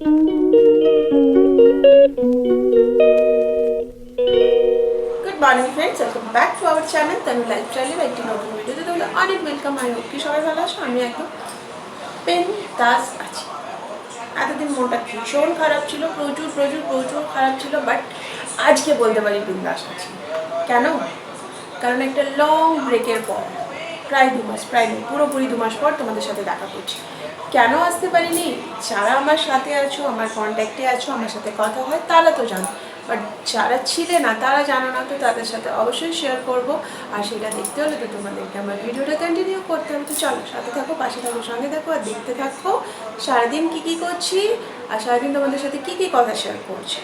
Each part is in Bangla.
Good morning friends welcome back to our channel Tamil লাইফস্টাইলের একটি নতুন ভিডিওতে তোমাদের অনেক ওয়েলকাম আই হোপ কি সবাই ভালো আছো আমি একদম পেন দাস আছি এতদিন মনটা ভীষণ খারাপ ছিল প্রচুর প্রচুর প্রচুর খারাপ ছিল বাট আজকে বলতে পারি বিন্দাস আছি কেন কারণ একটা লং ব্রেকের পর প্রায় দু মাস, প্রায় পুরোপুরি দু মাস পর তোমাদের সাথে দেখা করছি। কেন আসতে পারিনি? যারা আমার সাথে আছো, আমার কন্ট্যাক্টে আছো, আমার সাথে কথা হয়, তারা তো জানো। বাট যারা ছিলে না, তারা জানো না, তো তাদের সাথে অবশ্যই শেয়ার করব। আর সেটা দেখতে হলে তো তোমাদেরকে আমার ভিডিওটা কন্টিনিউ করতে হবে। তো চলো, সাথে থাকো, পাশে থাকো, সঙ্গে থাকো, আর দেখতে থাকো, সারাদিন কী কী করছি, আর সারাদিন তোমাদের সাথে কী কী কথা শেয়ার করছি।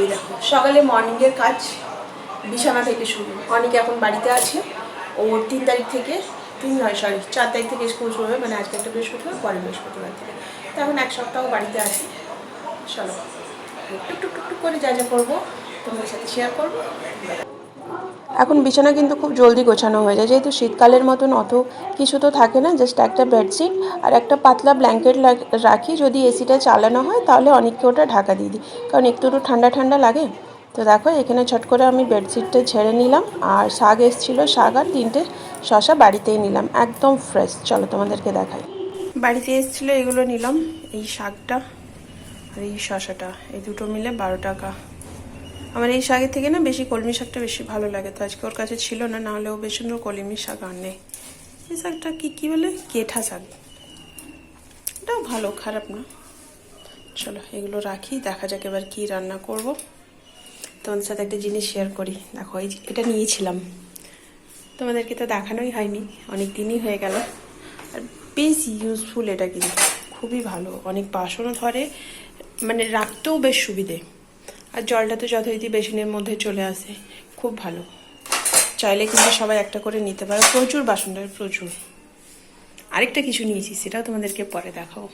এই দেখো, সকালে মর্নিংয়ের কাজ, বিছানা থেকে শুরু। অনেকে এখন বাড়িতে আছে। ও তিন তারিখ থেকে, তিন নয় সরি চার তারিখ থেকে স্কুল শুরু হবে মানে আজকে একটা বৃহস্পতিবার পরে বৃহস্পতিবার থেকে। তো এখন এক সপ্তাহ বাড়িতে আছি। চলো, টুক টুক করে যা যা করব, তোমাদের সাথে শেয়ার করব। এখন বিছানা কিন্তু খুব জলদি গোছানো হয়ে যায়, যেহেতু শীতকালের মতন অত কিছু তো থাকে না জাস্ট একটা বেডশিট আর একটা পাতলা ব্ল্যাঙ্কেট রাখি, যদি এসিটা চালানো হয়, তাহলে অনেককে ওটা ঢাকা দিয়ে দিই। কারণ একটু একটু ঠান্ডা ঠান্ডা লাগে। তো দেখো, এখানে ছট করে আমি বেডশিটটা ছেড়ে নিলাম। আর শাক এসেছিল, শাক আর তিনটে শশা বাড়িতেই নিলাম, একদম ফ্রেশ চলো তোমাদেরকে দেখাই। বাড়িতে এসেছিল, এগুলো নিলাম, এই শাকটা আর এই শশাটা এই দুটো মিলে বারো টাকা। আমার এই শাকের থেকে না বেশি কলমি শাকটা বেশি ভালো লাগে। তো আজকে ওর কাছে ছিল না না হলে ও বেশি সুন্দর কলমি শাক আনে। এই শাকটা কী কী বলে? কেঠা শাক। এটাও ভালো, খারাপ না। চলো এগুলো রাখি, দেখা যাক এবার কী রান্না করব। তোমাদের সাথে একটা জিনিস শেয়ার করি। দেখো, এই এটা নিয়েছিলাম। তোমাদেরকে তো দেখানোই হয়নি, অনেক দিনই হয়ে গেল। আর বেশ ইউজফুল এটা কিন্তু, খুবই ভালো। অনেক বাসনও ধরে মানে রাখতেও বেশ সুবিধে। আর জলটা তো যথারীতি বেসিনের মধ্যে চলে আসে, খুব ভালো। চাইলে কিন্তু সবাই একটা করে নিতে পারো। প্রচুর বাসন ধরে, প্রচুর। আরেকটা কিছু নিয়েছি, সেটাও তোমাদেরকে পরে দেখাও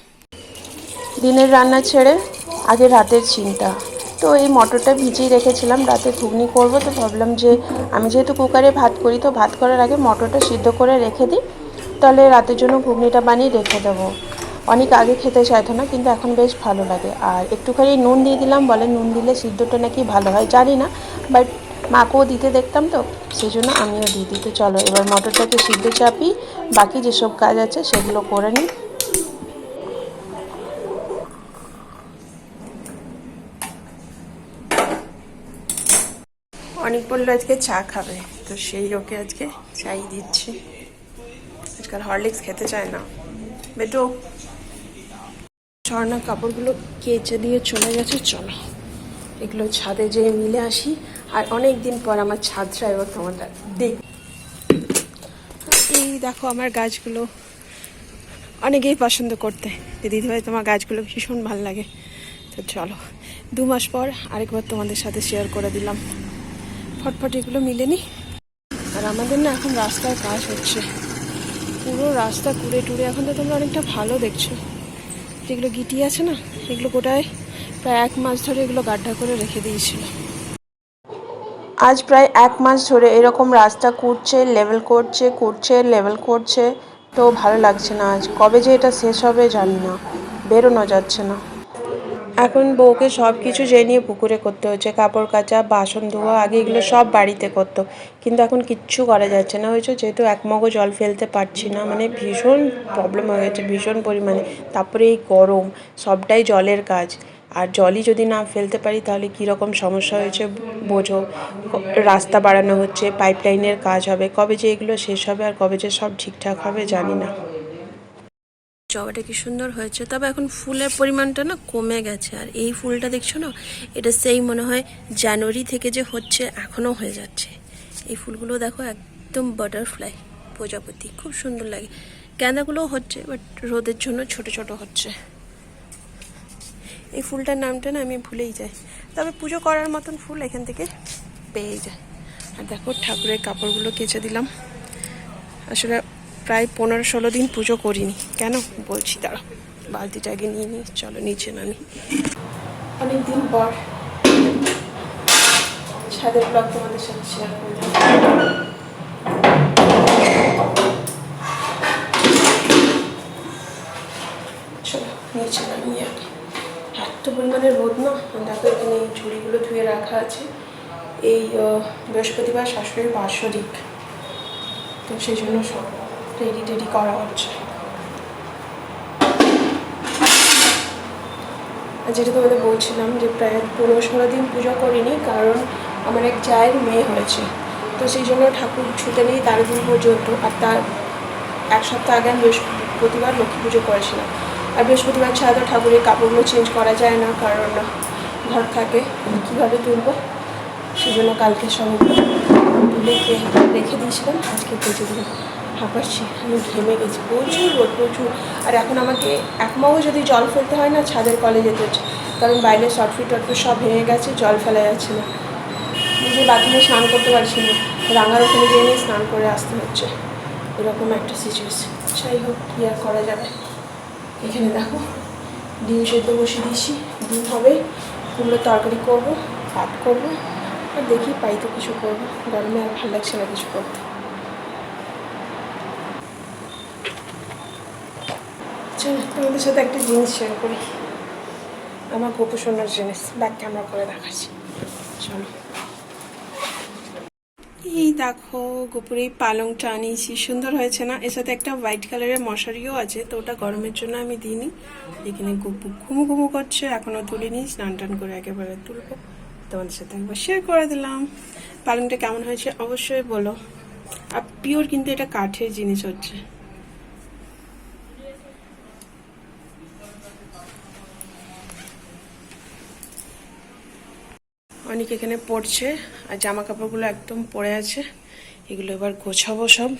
দিনের রান্না ছেড়ে আগে রাতের চিন্তা। তো এই মটরটা ভিজিয়ে রেখেছিলাম, রাতে ঘুগনি করব। তো ভাবলাম যে আমি যেহেতু কুকারে ভাত করি, তো ভাত করার আগে মটরটা সিদ্ধ করে রেখে দিই। তাহলে রাতের জন্য ঘুগনিটা বানিয়ে রেখে দেবো। অনেক আগে খেতে চাইতো না, কিন্তু এখন বেশ ভালো লাগে। আর একটুখানি নুন দিয়ে দিলাম, বলে নুন দিলে সিদ্ধটা নাকি ভালো হয়, জানি না। বাট মাকেও দিতে দেখতাম তো, সেই জন্য আমিও দিয়ে দিই। তো চলো, এবার মটরটাকে সিদ্ধ চাপি বাকি যেসব কাজ আছে সেগুলো করে নিই। অনেক বলল আজকে চা খাবে। তো সেই ওকে আজকে চাই দিচ্ছি। আজকাল হরলিক্স খেতে চায় না। বেটো ঝর্ণা কাপড়গুলো কেচে দিয়ে চলে গেছে, চলো। এগুলো ছাদে যেয়ে মিলে আসি। আর অনেক দিন পর আমার ছাদটা এবার তোমাদের দেখ এই দেখো আমার গাছগুলো। অনেকেই পছন্দ করতে। দিদিভাই, তোমার গাছগুলো ভীষণ ভালো লাগে। তো চলো, দু মাস পর আরেকবার তোমাদের সাথে শেয়ার করে দিলাম। ফটফট এগুলো মিলেনি আর আমাদের না এখন রাস্তার কাজ হচ্ছে। পুরো রাস্তা কুড়ে টুড়ে, এখন তো তোমরা অনেকটা ভালো দেখছ। যেগুলো গিটি আছে না, এগুলো গোটায় প্রায় এক মাস ধরে এগুলো গাড্ডা করে রেখে দিয়েছিল। আজ প্রায় এক মাস ধরে এরকম রাস্তা কুটছে লেভেল করছে কুটছে লেভেল করছে। তো ভালো লাগছে না আজ। কবে যে এটা শেষ হবে জানি না। বেরোনো যাচ্ছে না। এখন বউকে সব কিছু নিয়ে পুকুরে করতে হচ্ছে, কাপড় কাচা, বাসন ধোয়া, আগে এগুলো সব বাড়িতে করতো। কিন্তু এখন কিচ্ছু করা যাচ্ছে না, হয়েছে যেহেতু এক মগও জল ফেলতে পারছি না মানে ভীষণ প্রবলেম হয়ে গেছে, ভীষণ পরিমাণে। তারপরে এই গরম, সবটাই জলের কাজ। আর জলই যদি না ফেলতে পারি, তাহলে কী রকম সমস্যা হয়েছে বোঝো। রাস্তা বাড়ানো হচ্ছে পাইপলাইনের কাজ হবে, কবে যে এগুলো শেষ হবে আর কবে যে সব ঠিকঠাক হবে জানি না। জবাটা কি সুন্দর হয়েছে, তবে এখন ফুলের পরিমাণটা না কমে গেছে। আর এই ফুলটা দেখছ না, এটা সেই মনে হয় জানুয়ারি থেকে যে হচ্ছে, এখনও হয়ে যাচ্ছে। এই ফুলগুলো দেখো, একদম বাটারফ্লাই প্রজাপতি, খুব সুন্দর লাগে। গাঁদাগুলোও হচ্ছে বাট রোদের জন্য ছোট ছোট হচ্ছে। এই ফুলটার নামটা না আমি ভুলেই যাই। তবে পুজো করার মতন ফুল এখান থেকে পেয়ে যায়। আর দেখো, ঠাকুরের কাপড়গুলো কেচে দিলাম। আসলে প্রায় পনেরো ষোলো দিন পুজো করিনি। কেন? বলছি দাঁড়া বালতিটা আগে নিয়ে নিই চলো নিচে নামি। অনেক দিন পর ছাদের ব্লগ তোমাদের সাথে শেয়ার করলাম চলো, নিচে নিয়ে আর এত পরিমাণে রোদ না? দেখো, এখানে এই ঝুড়িগুলো ধুয়ে রাখা আছে। এই বৃহস্পতিবার শাশুড়ির বাৎসরিক তো সেই জন্য সব রেডি টেডি করা হচ্ছে। যেটা তোমাদের বলছিলাম যে প্রায় পনেরো ষোলো দিন পুজো করিনি, কারণ আমার এক জায়ের মেয়ে হয়েছে। তো সেই জন্য ঠাকুর ছুটে নেই তেরো দিন পর্যন্ত, আর তার এক সপ্তাহ আগে আমি বৃহস্পতিবার লক্ষ্মী পুজো করেছিলাম। আর বৃহস্পতিবার ছাড়া তো ঠাকুরের কাপড়গুলো চেঞ্জ করা যায় না, কারণ ঘর থাকে, কীভাবে তুলবো? সেই জন্য কালকে সব তুলে রেখে দিয়েছিলাম, আজকে পুজো দিলাম। হাঁপাচ্ছি আমি ঘেমে গেছি। প্রচুর রোদ, প্রচুর। আর এখন আমাকে একমাও যদি জল ফেলতে হয় না, ছাদের কলে যেতে হচ্ছে। কারণ বাইরে শর্টফিট টটফিট সব ভেঙে গেছে, জল ফেলা যাচ্ছে না। নিজে বাথরুমে স্নান করতে পারছি না। রাঙার ওখানে গিয়ে নিয়ে স্নান করে আসতে হচ্ছে। এরকম একটা সিচুয়েশন যাই হোক, কী আর করা যাবে? এখানে দেখো, ডিম সেদ্ধ বসিয়ে দিয়েছি। ডিম হবে, কুমড়োর তরকারি করব, ভাত করব। আর দেখি পাই তো কিছু করব। গরমে আর ভালো লাগছে না কিছু করতে। তোমাদের সাথে একটা জিনিস শেয়ার করি। আমার গোপু সোনার জিনিস ব্যাক ক্যামেরা করে দেখাচ্ছি। চলো। এই দেখো, গোপুর পালংটা আনিয়েছি। সুন্দর হয়েছে না? এর সাথে একটা হোয়াইট কালারের মশারিও আছে, তো ওটা গরমের জন্য আমি দিইনি। এখানে গোপু ঘুমু ঘুমু করছে, এখনও তুলিনি, স্নান টান করে একেবারে তুলবো। তোমাদের সাথে একবার শেয়ার করে দিলাম। পালংটা কেমন হয়েছে অবশ্যই বলো। আর পিওর কিন্তু এটা কাঠের জিনিস হচ্ছে। অনেক এখানে পড়ছে, আর জামা কাপড়গুলো একদম পড়ে আছে। এগুলো এবার গোছাবো সব।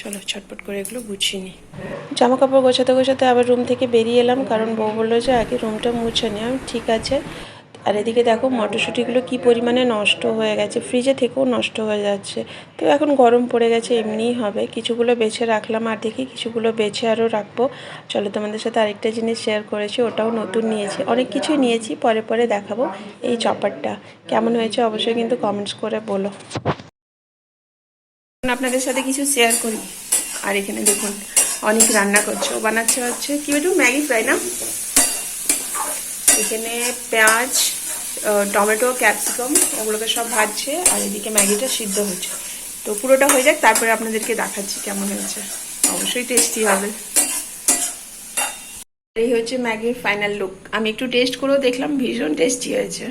চলো, ছটপট করে এগুলো গুছিয়ে নিই। জামা কাপড় গোছাতে গোছাতে আবার রুম থেকে বেরিয়ে এলাম, কারণ বউ বলল যে আগে রুমটা মুছে নি। ঠিক আছে। আর এদিকে দেখো মটরশুঁটিগুলো কি পরিমাণে নষ্ট হয়ে গেছে। ফ্রিজে থেকেও নষ্ট হয়ে যাচ্ছে। তো এখন গরম পড়ে গেছে, এমনিই হবে। কিছুগুলো বেছে রাখলাম আর দেখি কিছুগুলো বেছে আরও রাখব। চলো তোমাদের সাথে আরেকটা জিনিস শেয়ার করেছি, ওটাও নতুন নিয়েছি। অনেক কিছুই নিয়েছি, পরে পরে দেখাবো এই চপারটা। কেমন হয়েছে অবশ্যই কিন্তু কমেন্টস করে বলো। আপনাদের সাথে কিছু শেয়ার করি। আর এখানে দেখুন, অনেক রান্না করছে। ও বানাচ্ছে হচ্ছে, কি একটু ম্যাগি ফ্রাই না? এখানে পেঁয়াজ টমেটো, ক্যাপসিকাম ওগুলোকে সব ভাজছে আর এদিকে ম্যাগিটা সিদ্ধ হচ্ছে তো পুরোটা হয়ে যাক, তারপরে আপনাদেরকে দেখাচ্ছি কেমন হয়েছে। অবশ্যই টেস্টি হবে। এই হচ্ছে ম্যাগির ফাইনাল লুক আমি একটু টেস্ট করেও দেখলাম, ভীষণ টেস্টি হয়েছে।